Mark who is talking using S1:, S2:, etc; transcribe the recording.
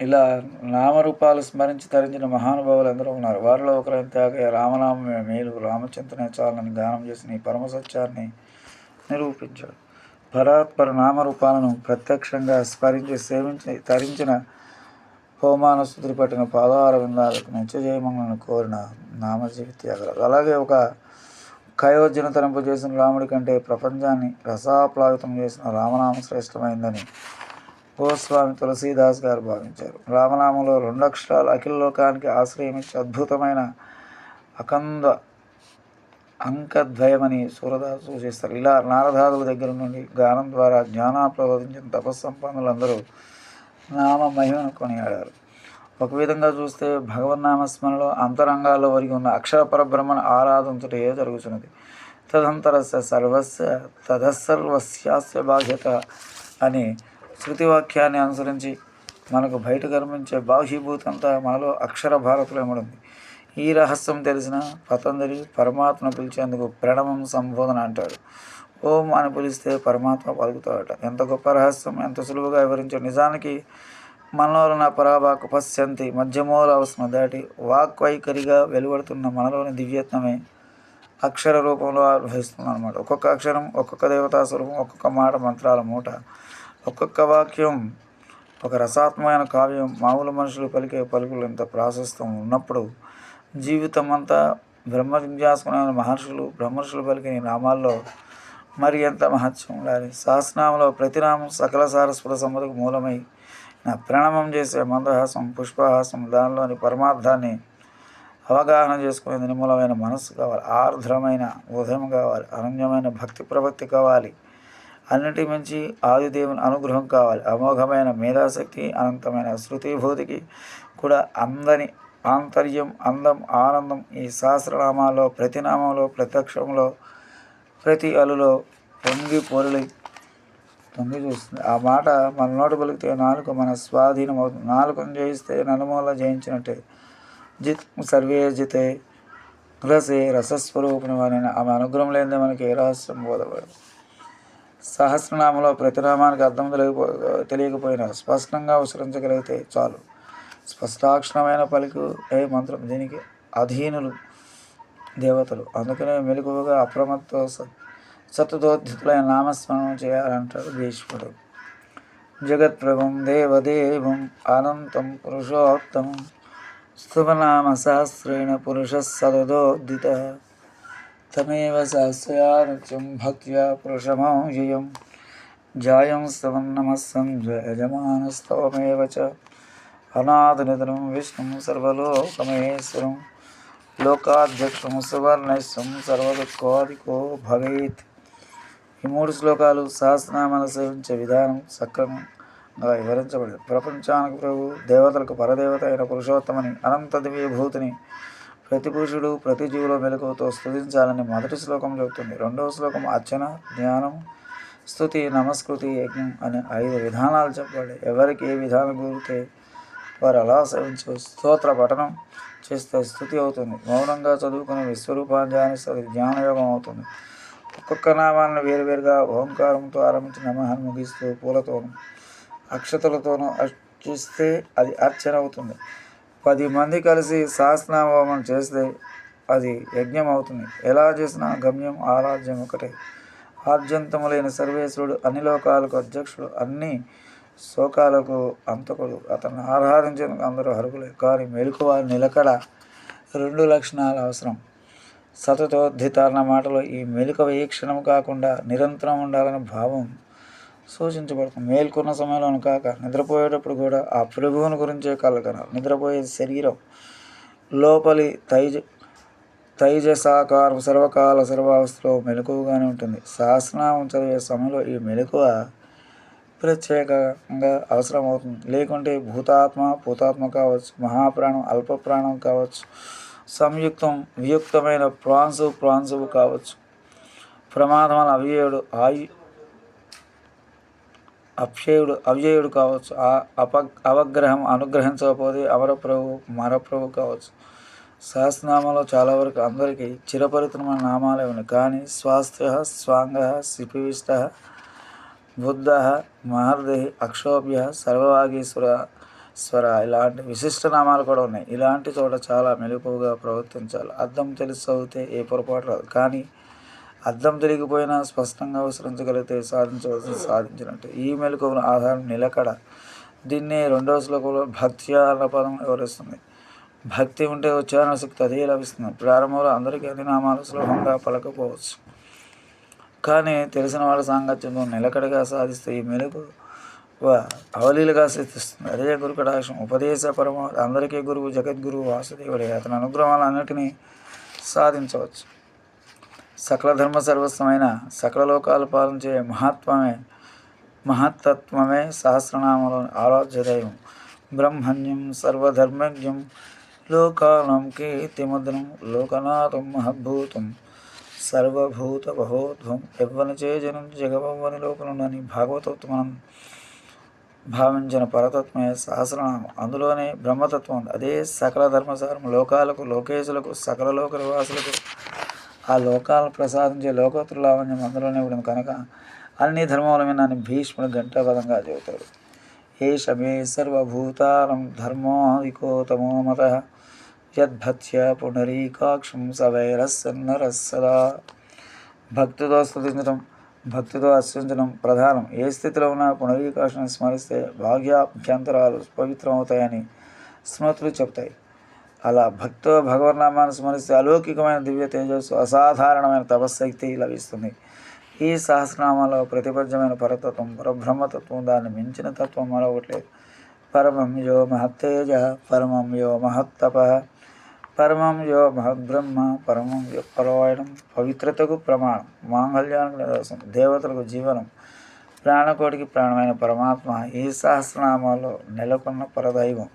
S1: ఇలా నామరూపాలు స్మరించి తరించిన మహానుభావులు ఎందరో ఉన్నారు. వారిలో ఒకరైన త్యాగయ్య రామనామ మేలు. రామచింతనే చాలని గానం చేసిన ఈ పరమ సత్యాన్ని నిరూపించాడు. పరాత్పర నామరూపాలను ప్రత్యక్షంగా స్మరించి సేవించి తరించిన హోమాన పట్టిన పాదార విందాలకు నిత్యజయమంగళను కోరిన నామజీవి త్యాగరాజు. అలాగే ఒక కయోజన తరింపు చేసిన రాముడి కంటే ప్రపంచాన్ని రసాప్లావితం చేసిన రామనామ శ్రేష్టమైందని గోస్వామి తులసీదాస్ గారు భావించారు. రామనామంలో రెండు అక్షరాలు అఖిల లోకానికి ఆశ్రయం అద్భుతమైన అకంద అంకద్వయమని సూరదాసు సూచిస్తారు ఇలా నారదాదుల దగ్గర నుండి గానం ద్వారా జ్ఞానా ప్రబోధించిన తపస్సంపన్నులందరూ నామ మహిమను కొనియాడారు. ఒక విధంగా చూస్తే భగవన్నామస్మరణలో అంతరంగాల్లో వరిగి ఉన్న అక్షర పరబ్రహ్మను ఆరాధించటే జరుగుతున్నది తదంతరస్య సర్వస్య తదసర్వస్యాస్య బాధ్యత అని శృతివాక్యాన్ని అనుసరించి మనకు బయట కనిపించే బాహ్యభూతంతా మనలో అక్షర భారతులు ఇమ్మడింది ఈ రహస్యం తెలిసిన పతంజలి పరమాత్మను పిలిచేందుకు ప్రణవం సంబోధన అంటాడు. ఓం అని పిలిస్తే పరమాత్మ పలుకుతాడట. ఎంత గొప్ప రహస్యం ఎంత సులువుగా వివరించాడు నిజానికి మనలోన పరాభాకు పశ్యంతి మధ్యమూల అవసరం దాటి వాక్వైఖరిగా వెలువడుతున్న మనలోని దివ్యత్వమే అక్షర రూపంలో ఆవిర్భవిస్తుంది అనమాట ఒక్కొక్క అక్షరం ఒక్కొక్క దేవతా స్వరూపం ఒక్కొక్క మాట మంత్రాల మూట ఒక్కొక్క వాక్యం ఒక రసాత్మైన కావ్యం మామూలు మనుషులు పలికే పలుకులు ఇంత ప్రాశస్తం ఉన్నప్పుడు జీవితం అంతా బ్రహ్మ మహర్షులు బ్రహ్మర్షులు పలికిన నామాల్లో మరి ఎంత మహత్యం ఉండాలి? సహస్రనామంలో ప్రతినామం సకల సారస్వత సమ్మతికి మూలమై నా ప్రణామం చేసే మందహాసం పుష్పహాసం దానిలోని పరమార్థాన్ని అవగాహన చేసుకునేది నిర్మూలమైన మనస్సు కావాలి. ఆర్ద్రమైన ఉదయం కావాలి. అనన్యమైన భక్తి ప్రవక్తి కావాలి. అన్నిటి మించి ఆదిదేవుని అనుగ్రహం కావాలి. అమోఘమైన మేధాశక్తి అనంతమైన శృతిభూతికి కూడా అందని ఆంతర్యం అందం ఆనందం ఈ సహస్రనామాల్లో ప్రతి నామంలో ప్రత్యక్షంలో ప్రతి అలులో పొంగి పొరలి తొంగి చూస్తుంది. ఆ మాట మన నోట పలికితే నాలుక మన స్వాధీనం అవుతుంది నాలుగును జయిస్తే నలుమూల జయించినట్టే. జిత్ సర్వే జితే రసే రసస్వరూపిణి వారిని ఆమె అనుగ్రహం లేనిదే మనకి ఏ రహస్యం బోధపడదు సహస్రనామంలో ప్రతినామానికి అర్థం తెలియకపో తెలియకపోయినా స్పష్టంగా ఉసరించగలిగితే చాలు. స్పష్టాక్షరమైన పలుకు ఏ మంత్రం? దీనికి అధీనులు దేవతలు. అందుకనే మెలకువగా అప్రమత్తో స- నామస్మరణం చేయాలంటాడు భీష్ముడు. జగత్ప్రభం దేవదేవం అనంతం పురుషోత్తమం శుభనామ సహస్రేణ పురుష సదోదిత తమేవ సహస్రయానిత్యం భక్త్యా పురుషమౌజయం జాయం సమన్నమస్సం యజమానస్తవమేవ చ అనాథనిధనం విష్ణుం సర్వలోకమహేశ్వరం లోకాధ్యక్షం సువర్ణేశ్వం సర్వదుఃఖాదికో భవేత్ ఈ మూడు శ్లోకాలు సహస్రనామాలు సేవించే విధానం సక్రమంగా వివరించబడింది. ప్రపంచానికి ప్రభు దేవతలకు పరదేవత అయిన పురుషోత్తమని అనంత దివ్యభూతిని ప్రతి పురుషుడు ప్రతి జీవులో వెలుగుతో స్థుతించాలని మొదటి శ్లోకం చెబుతుంది. రెండవ శ్లోకం అర్చన జ్ఞానం స్థుతి నమస్కృతి యజ్ఞం అనే ఐదు విధానాలు చెప్పాలి ఎవరికి ఏ విధానం గురితే వారు అలా సేవించు స్తోత్ర పఠనం చేస్తే స్థుతి అవుతుంది. మౌనంగా చదువుకుని విశ్వరూపాన్ని ధ్యానిస్తే జ్ఞానయోగం అవుతుంది. ఒక్కొక్క నామాలను వేరువేరుగా ఓంకారంతో ఆరంభించి నమహాన్ని ముగిస్తూ పూలతోనూ అక్షతలతోనూ అర్చిస్తే అది అర్చన అవుతుంది. పది మంది కలిసి సహస్రనామం చేస్తే అది యజ్ఞం అవుతుంది ఎలా చేసినా గమ్యం ఆరాధ్యం ఒకటే. ఆద్యంతము లేని సర్వేశ్వరుడు అన్ని లోకాలకు అధ్యక్షుడు అన్ని శోకాలకు అంతకుడు. అతన్ని ఆరాధించేందుకు అందరూ అర్హులే. కానీ మెలకువ నిలకడ రెండు లక్షణాలు అవసరం. సతతోద్ధిత అన్న మాటలో ఈ మెలుక వీక్షణం కాకుండా నిరంతరం ఉండాలనే భావం సూచించబడుతుంది. మేల్కొన్న సమయంలోను కాక నిద్రపోయేటప్పుడు కూడా ఆ ప్రభువుని గురించే కలగనాలి నిద్రపోయే శరీరం లోపలి తైజ తైజసాకారం సర్వకాల సర్వావస్థలో మెలకువగానే ఉంటుంది. సహస్రనామం చదివే సమయంలో ఈ మెలకువ ప్రత్యేకంగా అవసరం అవుతుంది లేకుంటే భూతాత్మ భూతాత్మ కావచ్చు మహాప్రాణం అల్ప ప్రాణం కావచ్చు సంయుక్తం వియుక్తమైన ప్రాన్సు ప్రాన్సువు కావచ్చు. ప్రమాదం వల్ల ఏడు ఆయు అక్షయుడు అవ్యయుడు కావచ్చు. ఆ అప అవగ్రహం అనుగ్రహించకపోతే అమరప్రభు మరప్రభు కావచ్చు. సహస్రనామాలో చాలా వరకు అందరికీ చిరపరితమైన నామాలే ఉన్నాయి. కానీ స్వాస్థ్య స్వాంగ శిపివిష్ట బుద్ధ మహర్దేహి అక్షోభ్య సర్వవాగీశ్వర స్వర ఇలాంటి విశిష్ట నామాలు కూడా ఉన్నాయి. ఇలాంటి చోట చాలా మెలకువగా ప్రవర్తించాలి. అర్థం తెలిసి చదివితే ఏ పొరపాటు రాదు. కానీ అర్థం తెలియకపోయినా స్పష్టంగా అవసరించగలిగితే సాధించవలసిన సాధించినట్టు ఈ మెలకువల ఆధారం నిలకడ. దీన్ని రెండవ శ్లోకంలో భక్తి అన్న పదం వివరిస్తుంది. భక్తి ఉంటే ఉచ్చారణ శక్తి అదే లభిస్తుంది. ప్రారంభంలో అందరికీ అన్ని నామాలు సులభంగా పలకపోవచ్చు. కానీ తెలిసిన వాళ్ళ సాంగత్యంలో నిలకడగా సాధిస్తే ఈ మెలకు అవలీలుగా సిద్ధిస్తుంది. అదే గురు కటాక్షం. ఉపదేశ పరమ అందరికీ గురువు జగద్గురువు వాసుదేవుడే. అతని అనుగ్రహాలు అన్నిటినీ సాధించవచ్చు. సకల ధర్మ సర్వస్వమైన సకల లోకాలు పాలించే మహాత్మమే మహత్తత్వమే సహస్రనామలో ఆరాధ్య దైవం బ్రహ్మణ్యం సర్వధర్మజ్ఞం లోకానం కీర్తిముద్రం లోకనాథం మహద్భూతం సర్వభూత బహోధ్వం ఎవ్వని చేజనం జగవని లోకనుండని భాగవతోత్తమనం భావించిన పరతత్వమే సహస్రనామం. అందులోనే బ్రహ్మతత్వం అదే సకల ధర్మసారం లోకాలకు లోకేశులకు సకల లోక నివాసులకు ఆ లోకాలను ప్రసాదించే లోకోత్తర లావణ్యం అందులోనే ఉంటుంది కనుక అన్ని ధర్మముల మీద భీష్ముడు గంటాపదంగా చెబుతాడు. ఏష మే సర్వభూతానం ధర్మాదికోతమో మత యద్భత్య పునరీకాక్షం సవైరస్సన్నరస్సదా భక్తితో స్థుతించడం భక్తితో అర్చించడం ప్రధానం. ఏ స్థితిలో ఉన్నా పునరీకాక్షణ స్మరిస్తే భాగ్యాభ్యంతరాలు పవిత్రమవుతాయని స్మృతులు చెప్తాయి అలా భక్తో భగవన్నామాన్ని స్మరిస్తే అలౌకికమైన దివ్య తేజస్సు అసాధారణమైన తపశక్తి లభిస్తుంది. ఈ సహస్రనామాలో ప్రతిపద్యమైన పరతత్వం పరబ్రహ్మతత్వం దాన్ని మించిన తత్వం మరొకటి లేదు. పరమం యో మహత్తేజ పరమం యో మహత్తప పరమం యో మహద్బ్రహ్మ పరమం యో పరవాయడం పవిత్రతకు ప్రమాణం మాంగళ్యానికి నిదర్శనం దేవతలకు జీవనం ప్రాణకోటికి ప్రాణమైన పరమాత్మ ఈ సహస్రనామాలో నెలకొన్న పరదైవం.